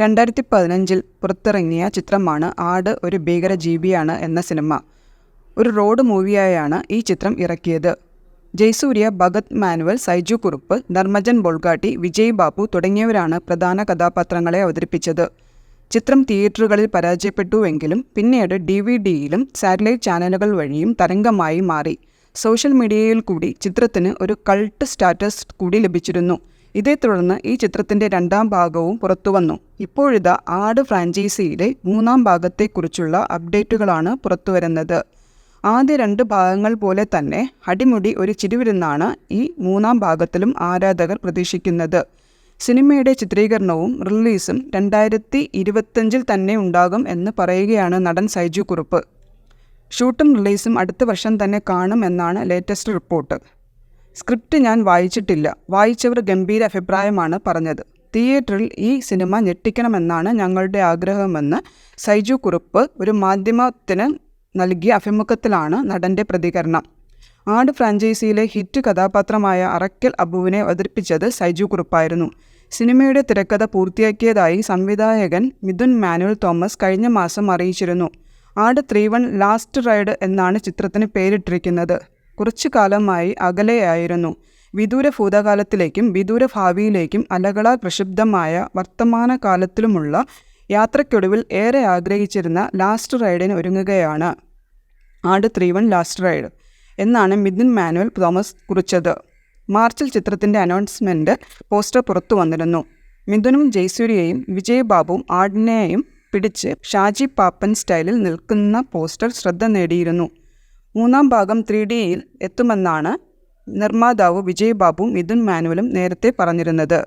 രണ്ടായിരത്തി പതിനഞ്ചിൽ പുറത്തിറങ്ങിയ ചിത്രമാണ് ആട് ഒരു ഭീകര ജീവിയാണ് എന്ന സിനിമ. ഒരു റോഡ് മൂവിയായാണ് ഈ ചിത്രം ഇറക്കിയത്. ജയ്സൂര്യ ഭഗത് മാനുവൽ സൈജു കുറുപ്പ് ധർമ്മജൻ ബോൾഗാട്ടി വിജയ് ബാബു തുടങ്ങിയവരാണ് പ്രധാന കഥാപാത്രങ്ങളെ അവതരിപ്പിച്ചത്. ചിത്രം തിയേറ്ററുകളിൽ പരാജയപ്പെട്ടുവെങ്കിലും പിന്നീട് ഡി വി ഡിയിലും സാറ്റലൈറ്റ് ചാനലുകൾ വഴിയും തരംഗമായി മാറി. സോഷ്യൽ മീഡിയയിൽ കൂടി ചിത്രത്തിന് ഒരു കൾട്ട് സ്റ്റാറ്റസ് കൂടി ലഭിച്ചിരുന്നു. ഇതേ തുടർന്ന് ഈ ചിത്രത്തിന്റെ രണ്ടാം ഭാഗവും പുറത്തുവന്നു. ഇപ്പോഴിതാ ആട് ഫ്രാഞ്ചൈസിയിലെ മൂന്നാം ഭാഗത്തെക്കുറിച്ചുള്ള അപ്ഡേറ്റുകളാണ് പുറത്തുവരുന്നത്. ആദ്യ രണ്ട് ഭാഗങ്ങൾ പോലെ തന്നെ അടിമുടി ഒരു ചിരിവിരുന്നാണ് ഈ മൂന്നാം ഭാഗത്തിലും ആരാധകർ പ്രതീക്ഷിക്കുന്നത്. സിനിമയുടെ ചിത്രീകരണവും റിലീസും രണ്ടായിരത്തി ഇരുപത്തഞ്ചിൽ തന്നെ ഉണ്ടാകും എന്ന് പറയുകയാണ് നടൻ സൈജു കുറുപ്പ്. ഷൂട്ടും റിലീസും അടുത്ത വർഷം തന്നെ കാണും എന്നാണ് ലേറ്റസ്റ്റ് റിപ്പോർട്ട്. സ്ക്രിപ്റ്റ് ഞാൻ വായിച്ചിട്ടില്ല. വായിച്ചവർ ഗംഭീര അഭിപ്രായമാണ് പറഞ്ഞത്. തിയേറ്ററിൽ ഈ സിനിമ ഞെട്ടിക്കണമെന്നാണ് ഞങ്ങളുടെ ആഗ്രഹമെന്ന് സൈജു കുറുപ്പ് ഒരു മാധ്യമത്തിന് നൽകിയ അഭിമുഖത്തിലാണ് നടന്റെ പ്രതികരണം. ആട് ഫ്രാഞ്ചൈസിയിലെ ഹിറ്റ് കഥാപാത്രമായ അറക്കൽ അബുവിനെ അവതരിപ്പിച്ചത് സൈജു കുറുപ്പായിരുന്നു. സിനിമയുടെ തിരക്കഥ പൂർത്തിയാക്കിയതായി സംവിധായകൻ മിഥുൻ മാനുവൽ തോമസ് കഴിഞ്ഞ മാസം അറിയിച്ചിരുന്നു. ആട് ത്രീ വൺ ലാസ്റ്റ് റൈഡ് എന്നാണ് ചിത്രത്തിന് പേരിട്ടിരിക്കുന്നത്. കുറച്ചു കാലമായി അകലെയായിരുന്നു വിദൂര ഭൂതകാലത്തിലേക്കും വിദൂര ഭാവിയിലേക്കും അലകളാൽ പ്രക്ഷുബ്ധമായ വർത്തമാനകാലത്തിലുമുള്ള യാത്രയ്ക്കൊടുവിൽ ഏറെ ആഗ്രഹിച്ചിരുന്ന ലാസ്റ്റ് റൈഡിന് ഒരുങ്ങുകയാണ്. ആട് ത്രീ വൺ ലാസ്റ്റ് റൈഡ് എന്നാണ് മിഥുൻ മാനുവൽ തോമസ് കുറിച്ചത്. മാർച്ചിൽ ചിത്രത്തിന്റെ അനൗൺസ്മെന്റ് പോസ്റ്റർ പുറത്തു വന്നിരുന്നു. മിഥുനും ജയസൂര്യയും വിജയ് ബാബുവും ആടിനെയും പിടിച്ച് ഷാജി പാപ്പൻ സ്റ്റൈലിൽ നിൽക്കുന്ന പോസ്റ്റർ ശ്രദ്ധ നേടിയിരുന്നു. മൂന്നാം ഭാഗം ത്രീ ഡിയിൽ എത്തുമെന്നാണ് നിർമ്മാതാവ് വിജയ് ബാബുവും മിഥുൻ മാനുവലും നേരത്തെ പറഞ്ഞിരുന്നത്.